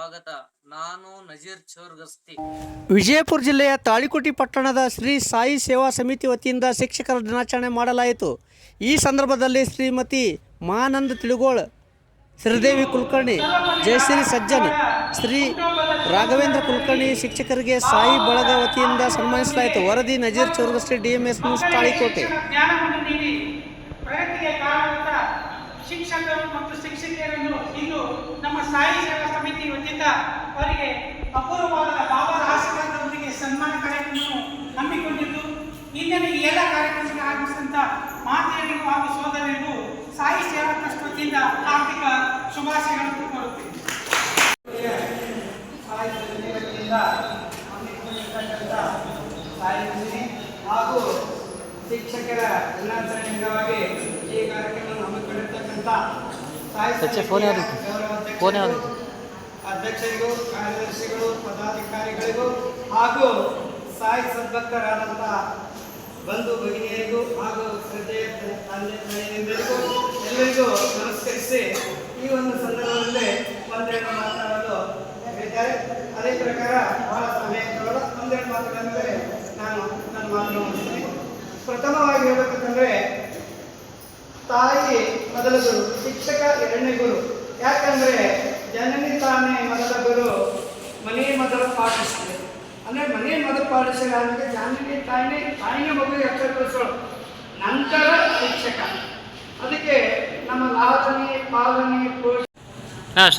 ಸ್ವಾಗತ. ನಾನು ನಜೀರ್ ಚೌರ್ಗಸ್ತಿ. ವಿಜಯಪುರ ಜಿಲ್ಲೆಯ ತಾಳಿಕೋಟಿ ಪಟ್ಟಣದ ಶ್ರೀ ಸಾಯಿ ಸೇವಾ ಸಮಿತಿ ವತಿಯಿಂದ ಶಿಕ್ಷಕರ ದಿನಾಚರಣೆ ಮಾಡಲಾಯಿತು. ಈ ಸಂದರ್ಭದಲ್ಲಿ ಶ್ರೀಮತಿ ಮಾನಂದ್ ತಿಳುಗೋಳ್, ಶ್ರೀದೇವಿ ಕುಲಕರ್ಣಿ, ಜಯಶ್ರೀ ಸಜ್ಜನ್, ಶ್ರೀ ರಾಘವೇಂದ್ರ ಕುಲಕರ್ಣಿ ಶಿಕ್ಷಕರಿಗೆ ಸಾಯಿ ಬಳಗ ವತಿಯಿಂದ ಸನ್ಮಾನಿಸಲಾಯಿತು. ವರದಿ ನಜೀರ್ ಚೌರ್ಗಸ್ತಿ ಡಿಎಂಎಸ್ ನ್ಯೂಸ್ ತಾಳಿಕೋಟೆ. ಶಿಕ್ಷಕರು ಮತ್ತು ಶಿಕ್ಷಕಿಯರನ್ನು ಇಂದು ನಮ್ಮ ಸಾಯಿ ಸೇವಾ ಸಮಿತಿ ವತಿಯಿಂದ ಅವರಿಗೆ ಅಪೂರ್ವವಾದ ಬಾಬಾರ ಆಶೀರ್ವಾದದೊಂದಿಗೆ ಸನ್ಮಾನ ಕಾರ್ಯಕ್ರಮವನ್ನು ಹಮ್ಮಿಕೊಂಡಿದ್ದು, ಇಂದಿನ ಈ ಎಲ್ಲ ಕಾರ್ಯಕ್ರಮಕ್ಕೆ ಆಗಮಿಸಿದಂಥ ಮಾತೆಯರಿಗೂ ಹಾಗೂ ಸೋದರರಿಗೂ ಸಾಯಿ ಸೇವಾ ಟ್ರಸ್ಟ್ ವತಿಯಿಂದ ಆರ್ಥಿಕ ಶುಭಾಶಯಗಳನ್ನು ಕೋರುತ್ತೇನೆ. ಸಾಯಿ ಹಾಗೂ ಶಿಕ್ಷಕರ ದಿನಾಚರಣೆ ಅಂಗವಾಗಿ ಈ ಕಾರ್ಯಕ್ರಮವನ್ನು ಸಚ್ಚೆ ಫೋನ್ ಯಾವ್ದು? ಫೋನ್ ಯಾವ್ದು? ಅಧ್ಯಕ್ಷರಿಗೂ ಕಾರ್ಯದರ್ಶಿಗಳು ಪದಾಧಿಕಾರಿಗಳಿಗೂ ಹಾಗೂ ಸಾಯಿ ಸದ್ಭಕ್ತರಾದಂಥ ಬಂಧು ಭಗಿನಿಯರಿಗೂ ಹಾಗೂ ಶ್ರದ್ಧೆಯ ತಂದೆ ಎಲ್ಲರಿಗೂ ನಮಸ್ಕರಿಸಿ ಈ ಒಂದು ಸಂದರ್ಭದಲ್ಲಿ ಒಂದೆರಡು ಮಾತನಾಡಲು ಹೇಳಿದ್ದಾರೆ ಅದೇ ಪ್ರಕಾರ ಬಹಳ ಸಮಯ ಒಂದೆರಡು ಮಾತುಗಳಂದರೆ ನಾನು ನನ್ನ ಮಾತನ್ನು ಪ್ರಥಮವಾಗಿ ಹೇಳಬೇಕಂತಂದ್ರೆ ತಾಯಿ ಮೊದಲ ಗುರು, ಶಿಕ್ಷಕ ಎರಡನೇ ಗುರು. ಯಾಕಂದ್ರೆ ಜನನಿ ತಾನೇ ಮೊದಲ ಗುರು ಮನೆ ಮೊದಲ ಪಾಠಿಸ್ತದೆ ಅಂದ್ರೆ ಮನೆ ಮೊದಲು ಪಾಠಿಸಿದ ಜನನಿ ತಾಯಿನೇ ತಾಯಿನೇ ಮಗುವಿಗೆ ಅಕ್ಷರ ನಂತರ ಶಿಕ್ಷಕ. ಅದಕ್ಕೆ ನಮ್ಮ ಲಾಲನೆ ಪಾಲನೆ ಪೋಷಣೆ ಹಾಂ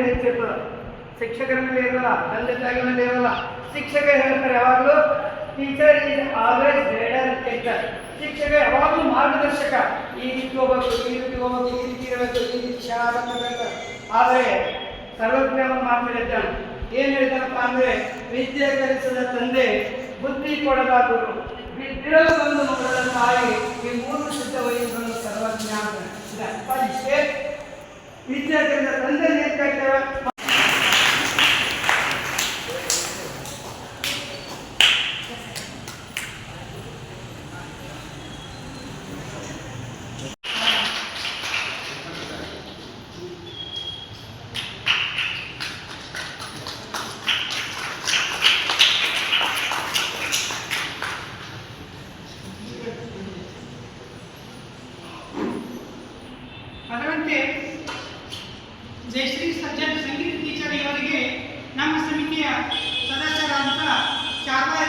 ಮೇಲೆ ಹೆಚ್ಚಿರ್ತದ ಶಿಕ್ಷಕರ ಮೇಲೆ ಇರಲ್ಲ ತಂದೆ ತಾಯಿ ಮೇಲೆ ಇರಲ್ಲ. ಶಿಕ್ಷಕ ಹೇಳ್ತಾರೆ ಯಾವಾಗಲೂ teacher is always greater teacher ಶಿಕ್ಷಕ ಯಾವಾಗಲೂ ಮಾರ್ಗದರ್ಶಕ. ಈ ರೀತಿ ಹೋಗ್ಬೇಕು, ಈ ರೀತಿ ಹೋಗ್ಬೇಕು, ಈ ರೀತಿ ಇರಬೇಕು, ಈ ರೀತಿ ಶಾಲೆ ಆದರೆ ಸರ್ವಜ್ಞಾನ ಮಾತು ಏನು ಹೇಳ್ತಾರಪ್ಪ ಅಂದ್ರೆ, ವಿದ್ಯೆ ಕಲಿಸದ ತಂದೆ ಬುದ್ಧಿ ಕೊಡದ ಗುರು ಬಂದು ಮಕ್ಕಳ ತಾಯಿ ಈ ಮೂರು ಶುದ್ಧ ವಹಿಸಲು ಸರ್ವಜ್ಞ ಅಂತ ಇದೆ. ಅಪ್ಪ ಇಷ್ಟೇ ವಿದ್ಯಾರ್ಥಿಗಳ ತಂದೆ ನೇತೃತ್ವ ಅದರಂತೆ ಜಯಶ್ರೀ ಸಜ್ಜನ್ ಸಂಗೀತ ಟೀಚರ್ ಇವರಿಗೆ ನಮ್ಮ ಸಮಿತಿಯ ಸದಸ್ಯರಾದಂಥ ಚಾರ್ವಾಯ